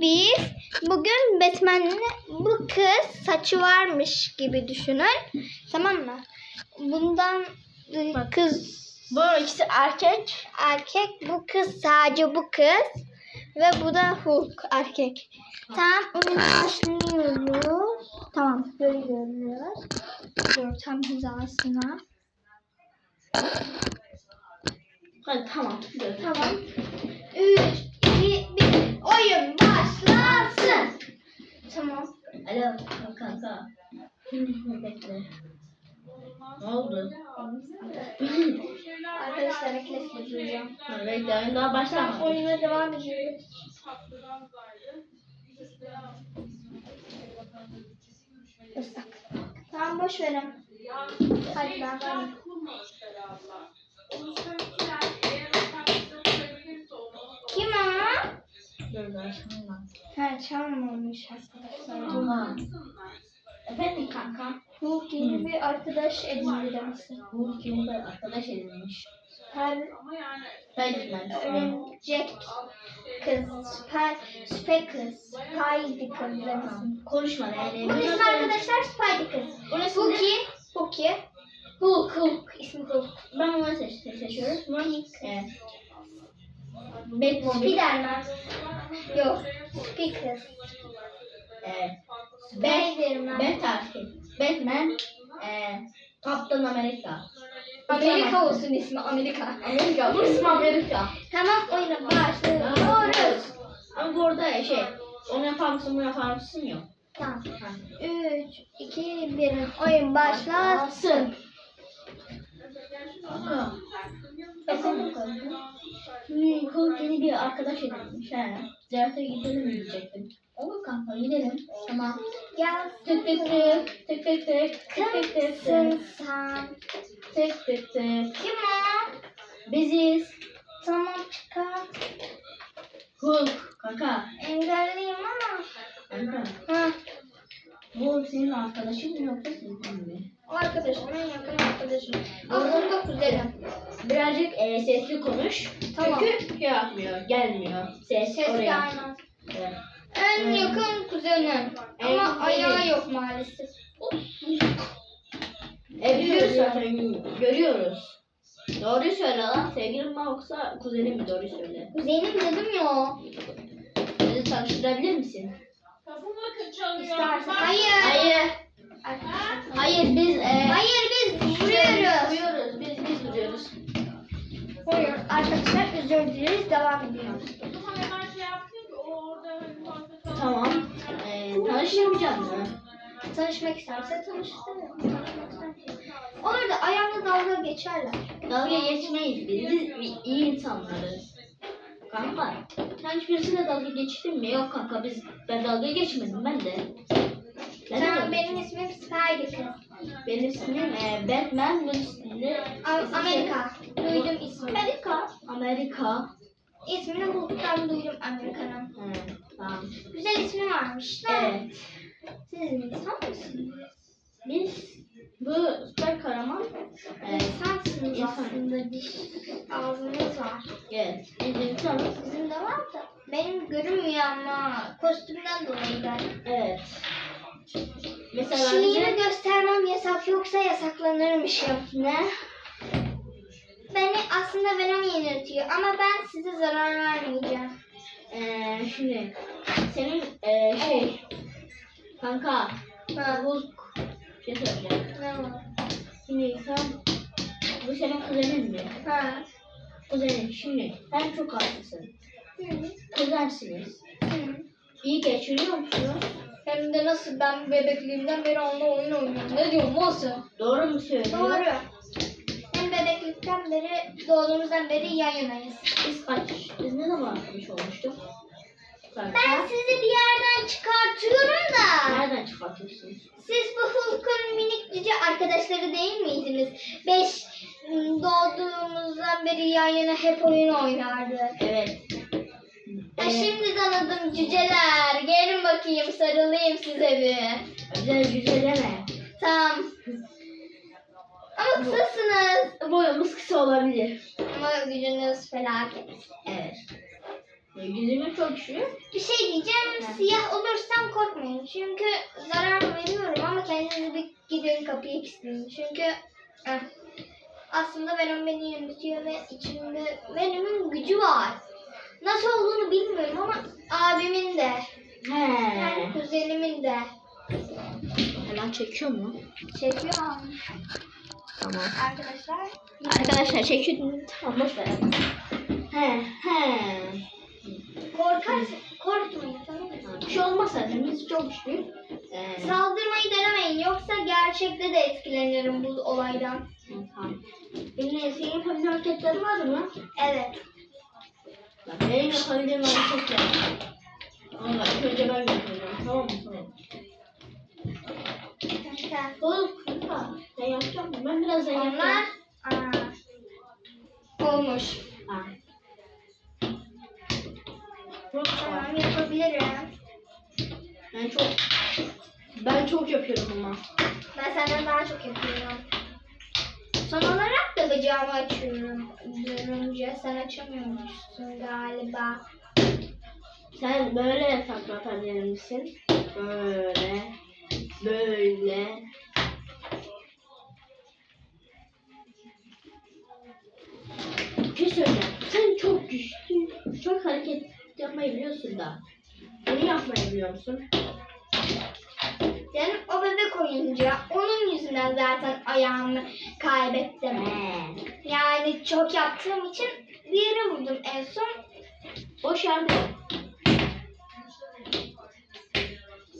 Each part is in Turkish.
Biz bugün Batman'le bu kız saçı varmış gibi düşünün. Tamam mı? Bundan e, kız Bu ikisi erkek. erkek, bu kız sadece bu kız ve bu da Hulk erkek. Tamam, oyuna başlıyoruz. Tamam, böyle görünüyoruz. Dur tam hizasına. Hadi tamam. Dur. Tamam. 3, 2, 1. Oyun başlasın. Tamam. Alo kanka. Bekle. Ne oldu? Arkadaşlar duyacağım. Ha, Bekle oyun daha başlamadı. oyuna devam ediyoruz. Islak. Tamam boş verin. Hadi ben varım. Ha çalmamış arkadaşlar. Tamam. Efendim kanka. Hulk yeni bir arkadaş edindi demişsin. Bu kimi de arkadaş edinmiş. Her Spiderman. örümcek kız, süper, süper kız, Spidey kız demişsin. Konuşma yani. Bunun ismi arkadaşlar Spidey kız. Bunun ismi Hulk'i, Hulk, Hulk, ismi Hulk. Ben bunu seç, seç, seçiyoruz. Bu evet. Batman. Spiderman. Yok, Speakers. Evet. Spiderman. Bat erkek. Batman. E, Kaptan Amerika. Amerika olsun ismi Amerika. Amerika. Bu ismi Amerika. Tamam oyuna başlıyoruz. Ama bu arada şey, onu yapar mısın, bunu yapar mısın yok. Tamam. Ha. 3, 2, 1. Oyun başlasın. Kanka. Efendim kanka. Hmm, Hulk yeni bir arkadaş edinmiş. He. Ziyarete gidelim diyecektim. Olur kanka gidelim. Tamam. Gel. Tık tık tık. Tık tık tık. Tık tık tık. sen? Tık tık tık. Kim o? Biziz. Tamam çıkar. Hulk. Kanka. Engelliyim ama. Kanka. Ha. Bu senin arkadaşın mı yoksa sizin mi? O arkadaşım en yakın arkadaşım. Aslında kuzenim. Birazcık e, sesli konuş. Tamam. Çünkü şey yapmıyor, gelmiyor. Ses, Ses oraya. gelmez. Evet. En yakın kuzenim. En Ama kuzenim. ayağı yok maalesef. E, biliyoruz zaten, görüyoruz. Doğruyu söyle lan. Sevgilin mi yoksa kuzenin mi? Doğruyu söyle. Kuzenim dedim ya. Bizi tanıştırabilir misin? İstersen. Hayır. Hayır. Arkadaşlar. Hayır biz... E, Hayır özür dileriz devam ediyoruz. Tamam. E, tanıştırmayacak mı? Tanışmak isterse tanıştırırım. Tanışmak isterse. Olur da ayağımla dalga geçerler. Dalga geçmeyiz biz. Biz iyi insanlarız. Kanka, sen hiç birisiyle dalga geçtin mi? Yok kanka, biz ben dalga geçmedim ben de. Ben de Tamam dalga benim ismim Spidey. Benim ismim e, Batman, bunun ismi Amerika. Duydum ismini. Amerika. Amerika. İsmini Hulk'tan duydum Amerika'nın. He, tamam. Güzel ismi varmış da. Evet. Siz insan mısınız? Biz bu süper kahraman e, İnsansınız İnsan. aslında. Diş, ağzınız var. evet, biz insanız. Sizin de var da. Benim görünmüyor ama kostümden dolayı galiba. Evet. Mesela Kimliğimi bize... göstermem yasak yoksa yasaklanırmışım. Ne? Beni aslında Venom yeniltiyor ama ben size zarar vermeyeceğim. E, şimdi senin e, şey kanka Ha. Bir şey söyleyeceğim. Ne var? Şimdi sen bu senin kuzenin mi? Ha. Kuzenin. Şimdi sen çok haklısın. Hı. Kuzensiniz. Hı. İyi geçiriyor musunuz? Hem de nasıl ben bebekliğimden beri onunla oyun oynuyorum. Ne diyorsun nasıl? Doğru mu söylüyor? Doğru. Bebeklikten beri doğduğumuzdan beri yan yanayız. Biz kaç? Biz ne zaman arkadaş olmuştuk? Ben sizi bir yerden çıkartıyorum da. Nereden çıkartıyorsun? Siz bu Hulk'un minik cici arkadaşları değil miydiniz? Beş ım, doğduğumuzdan beri yan yana hep oyun oynardık. Evet. Ha, Evet. şimdi tanıdım cüceler. Gelin bakayım sarılayım size bir. Güzel güzel deme. Tamam. Ama kısasınız. Boyumuz kısa olabilir. Ama gücünüz felaket. Evet. Gizimi çok güçlü. Bir şey diyeceğim. Siyah olursam korkmayın. Çünkü zarar veriyorum ama kendinizi bir gidin kapıyı kilitleyin. Çünkü eh, aslında Venom beni yönetiyor ve içimde Venom'un gücü var. Nasıl olduğunu bilmiyorum ama abimin de, yani He. kuzenimin de Hemen çekiyor mu? çekiyor. Tamam. Arkadaşlar Arkadaşlar çekiyor. Tamam boş ver. He he. korkarsın, korkmayın tamam mı? Bir şey olmaz zaten. Biz çok güçlü. Ee, Saldırmayı denemeyin yoksa gerçekte de etkilenirim bu olaydan. tamam. Benim senin yapabildiğin hareketler var mı? Evet. Bak benim yapabildiğim hareketler. Ama bak önce ben yapacağım. Tamam mı? Tamam. Sen- Yapacak mısın? Ben birazdan Onlar yapacağım. Aa, olmuş. Ha. Çok Tamam yapabilirim. Ben çok ben çok yapıyorum ama. Ben senden daha çok yapıyorum. Son olarak da bacağımı açıyorum. Durunca sen açamıyormuşsun galiba. Sen böyle takla atabilir misin? Böyle. Böyle. Şey söyleyeceğim. Sen çok güçlü. Çok hareket yapmayı biliyorsun da. Bunu yapmayı biliyor musun? Canım o bebek oyuncağı. Onun yüzünden zaten ayağımı kaybettim. Yani çok yaptığım için bir yere vurdum en son. Boş yerde.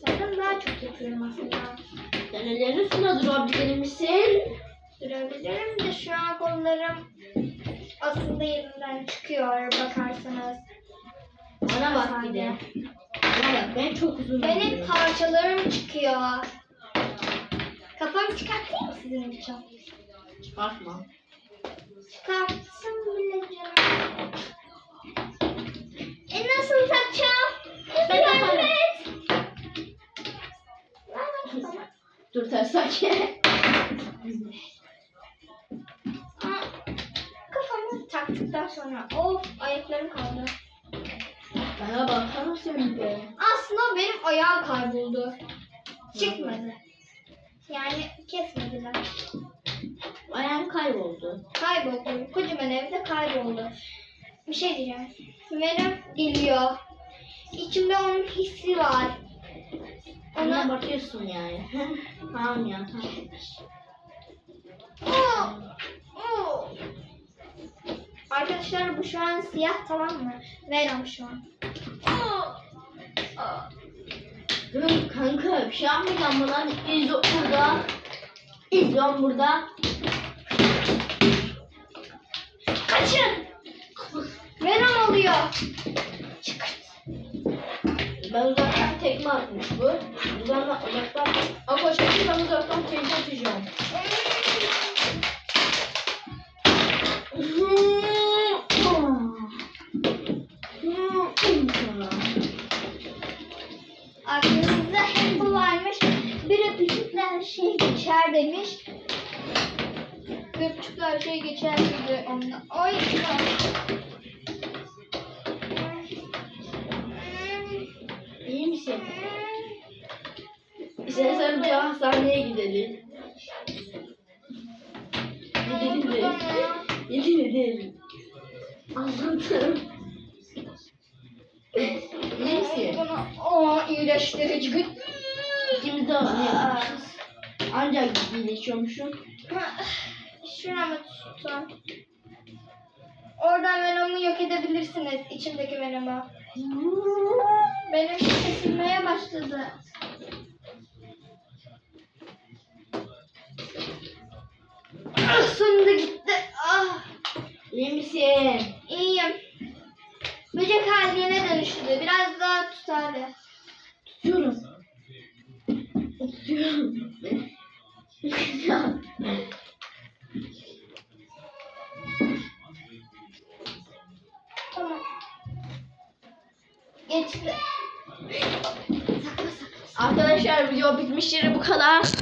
Senden daha çok yapıyorum aslında. Sen ellerini üstüne durabilir misin? Durabilirim de şu an kollarım aslında yerinden çıkıyor bakarsanız. Bana bak bir de. Bana bak ben çok uzun Benim parçalarım çıkıyor. Kafamı çıkartayım mı sizin için? Bakma. Çıkartsın bile canım. E nasıl takacağım? Ben yaparım. Dur ters sakin. Taktıktan sonra of ayaklarım kaldı. Bana baksana sen de. Aslında benim ayağım kayboldu. Çıkmadı. Yani kesmediler. Ayağım kayboldu. Kayboldu. Kocaman evde kayboldu. Bir şey diyeceğim. Venom geliyor. İçimde onun hissi var. Ona Ona... bakıyorsun yani. tamam ya tamam. Oo! Arkadaşlar bu şu an siyah tamam mı? Venom şu an. Dur kanka bir şey yapmayacağım mı lan? İzliyorum burada. İzliyorum burada. Kaçın! Venom oluyor. Çıkart. Ben uzaktan tekme atmış bu. Uzaktan uzaktan. Öpücükle her şey geçer dedi onunla. Ay. İyi misin? İstersen bir hastaneye gidelim. Gidelim de. Gidelim. Anladım. İyi misin? Bana o iyileştirici güç. İkimiz de ne yapmışız? Ancak iyileşiyormuşum. Şuna mı tutun? Oradan Venom'u yok edebilirsiniz. içimdeki Venom'u. Benim kesilmeye başladı. Ah, sonunda gitti. Ah, İyi misin? iyiyim. Böcek haline dönüştü. Biraz daha tut hadi. Tutuyorum. Tutuyorum. 70 lira bu kadar.